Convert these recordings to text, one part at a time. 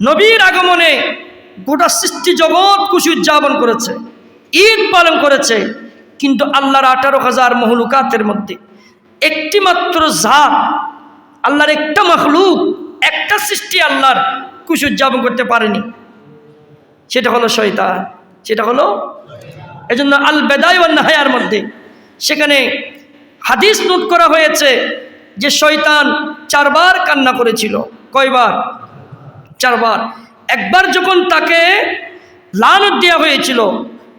নবীর আগমনে গোটা সৃষ্টি জগৎ খুশি উদযাপন করেছে, ঈদ পালন করেছে, কিন্তু আল্লাহর আঠারো হাজার মহলুকাতের মধ্যে একটি মাত্র জাত, আল্লাহর একটা মখলুক, একটা সৃষ্টি আল্লাহর খুশি উদযাপন করতে পারেনি। সেটা হলো শয়তান, সেটা হলো এজন্য আল বেদায় নাহায়ার মধ্যে সেখানে হাদিস নোট করা হয়েছে যে শয়তান চারবার কান্না করেছিল, কয়বার? চারবার। একবার যখন তাকে লানত দেওয়া হয়েছিল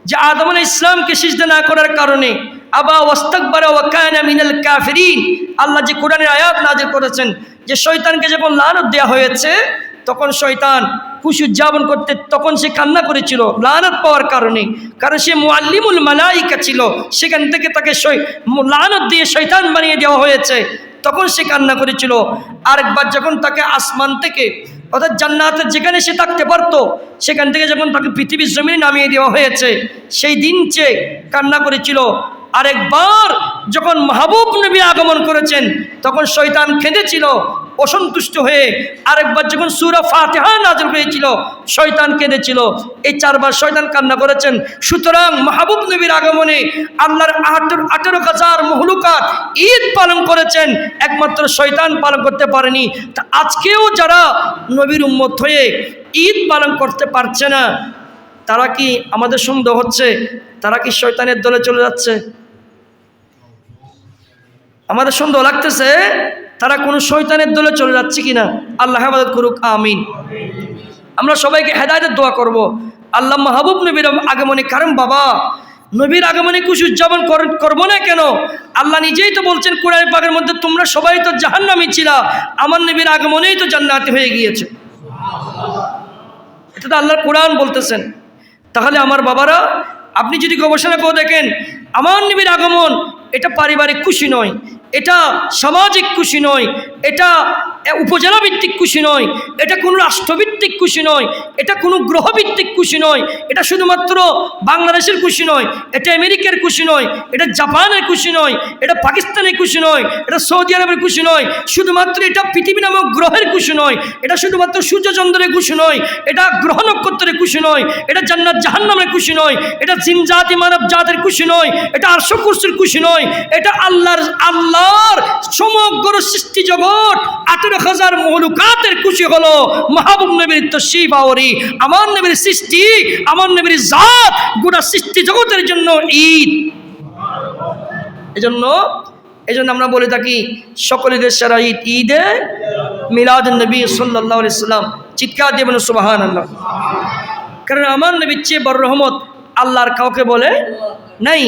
যে আদম ইসলামকে সিজদা না করার কারণে, আবা ওয়াস্তাকবারা ওয়া কানা মিনাল কাফিরিন, আল্লাহ যে কোরআনের আয়াত নাজিল করেছেন, যে শয়তানকে যখন লানত দেওয়া হয়েছে, তখন শয়তান খুশি উদযাপন করতে তখন সে কান্না করেছিল, লানত পাওয়ার কারণে। কারণ সে মুআল্লিমুল মালাইকা ছিল, সেখান থেকে তাকে লানত দিয়ে শয়তান বানিয়ে দেওয়া হয়েছে। তখন সে কান্না করেছিল। আরেকবার যখন তাকে আসমান থেকে, অর্থাৎ জান্নাতের যেখানে সে থাকতে পারত, সেখান থেকে যখন তাকে পৃথিবীর জমিনে নামিয়ে দেওয়া হয়েছে, সেই দিন চেয়ে কান্না করেছিল। আরেকবার যখন মাহবুব নবী আগমন করেছেন, তখন শয়তান খেঁদেছিল, অসন্তুষ্ট হয়ে আরেকবার যখন সুরা ফাতেহা নাজল হয়েছিল, শয়তান কেঁদেছিল এই চারবার শয়তান কান্না করেছেন। সুতরাং মাহবুব নবীর আগমনে আল্লাহর আঠারো আঠেরো হাজার মহলুকাত ঈদ পালন করেছেন। একমাত্র শয়তান পালন করতে পারেনি। তা আজকেও যারা নবীর উম্মত হয়ে ঈদ পালন করতে পারছে না, তারা কি আমাদের সন্দেহ হচ্ছে? তারা কি শয়তানের দলে চলে যাচ্ছে? আমাদের সন্দেহ লাগতেছে তারা কোনো শৈতানের দলে চলে যাচ্ছে কিনা। আল্লাহ হেফাজত করুক, আমিন। আমরা সবাইকে হেদায়তের দোয়া করব। আল্লাহ মাহবুব নবীর আগমনে, কারণ বাবা, নবীর আগমনে কর- করব না কেন? আল্লাহ নিজেই তো বলছেন, কোরআন পাকের মধ্যে তোমরা সবাই তো জাহান্নামী ছিলা, আমার নবীর আগমনেই তো জান্নাতি হয়ে গিয়েছে। এটা তো আল্লাহর কোরআন বলতেছেন। তাহলে আমার বাবারা, আপনি যদি গবেষণা করে দেখেন, আমার নবীর আগমন এটা পারিবারিক খুশি নয় এটা সামাজিক খুশি নয় এটা উপজেলা ভিত্তিক খুশি নয় এটা কোনো রাষ্ট্রভিত্তিক খুশি নয় এটা কোনো গ্রহভিত্তিক খুশি নয় এটা শুধুমাত্র বাংলাদেশের খুশি নয় এটা আমেরিকার খুশি নয় এটা জাপানের খুশি নয় এটা পাকিস্তানের খুশি নয় এটা সৌদি আরবের খুশি নয় শুধুমাত্র এটা পৃথিবী নামক গ্রহের খুশি নয় এটা শুধুমাত্র সূর্যচন্দ্রের খুশি নয় এটা গ্রহ নক্ষত্রের খুশি নয় এটা জান্নাত জাহান্নামের খুশি নয় এটা জিন জাতি মানব জাতের খুশি নয় এটা আরশ কুরসির খুশি নয় এটা আল্লাহর আল্লাহর সমগ্র সৃষ্টি জগৎ আঠেরো হাজার মহলুকাতের খুশি হলো মাহবুব নবীর বাওরি আমার নবীর সৃষ্টি, আমার নবীর জাত গোটা সৃষ্টি জগতের জন্য ঈদ। এজন্য আমরা বলে থাকি সকলেদের সারা ঈদ ঈদে মিলাদ নবী সাল্লাহ ইসলাম চিৎকার দেবেন সুবাহান আল্লাহ কারণ আমার নবীর চেয়ে বড় রহমত আল্লাহর কাউকে বলে নাই।